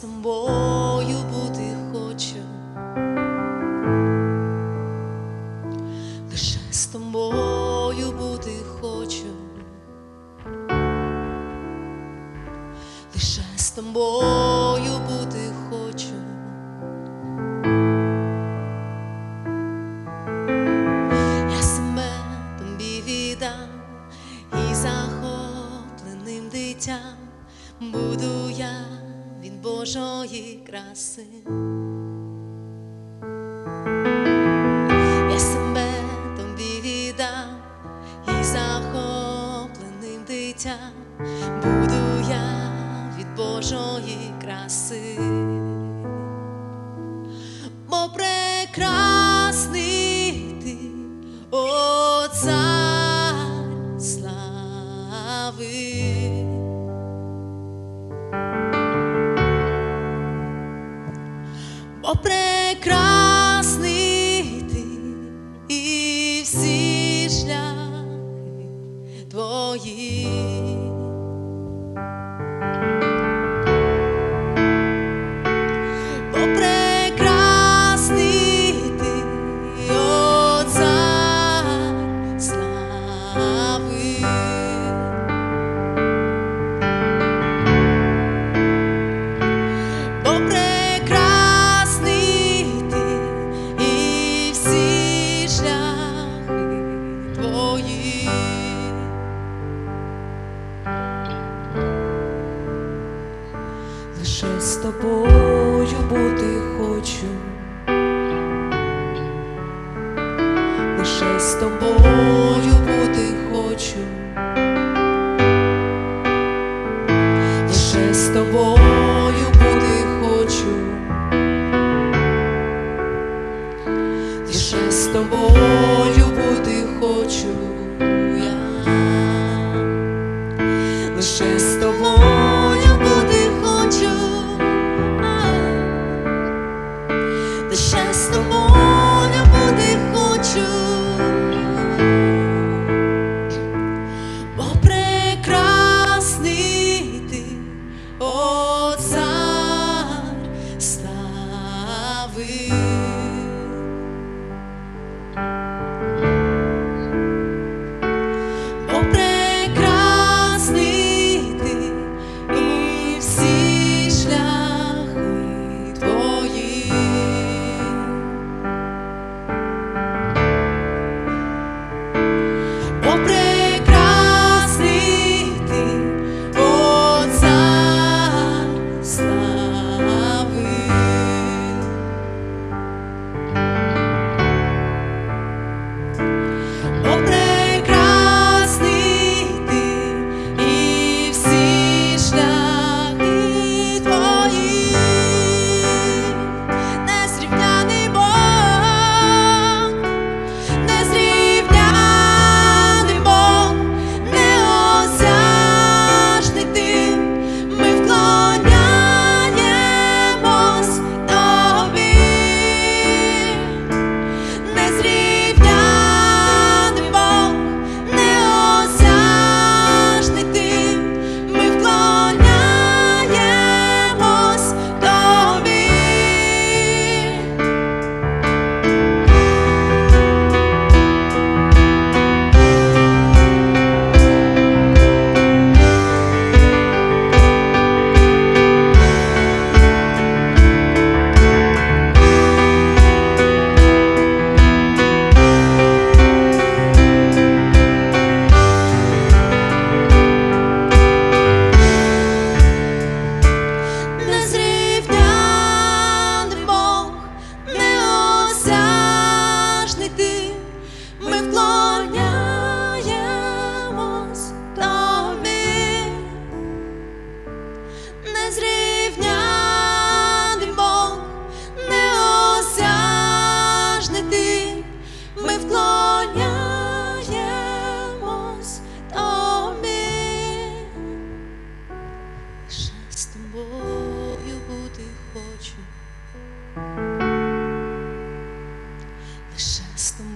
тобою бути хочу, лише з тобою бути хочу, лише з тобою. Божої краси. Я себе тобі віддам і захопленим дитям буду я від Божої краси. Бо прекрасний ти і всі шляхи твої. Лише з тобою бути хочу, лише з тобою бути хочу, лише з тобою бути хочу, лише з тобою бути хочу. Я, лише з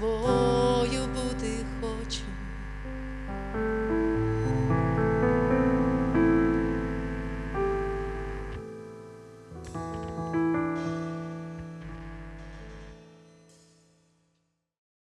more.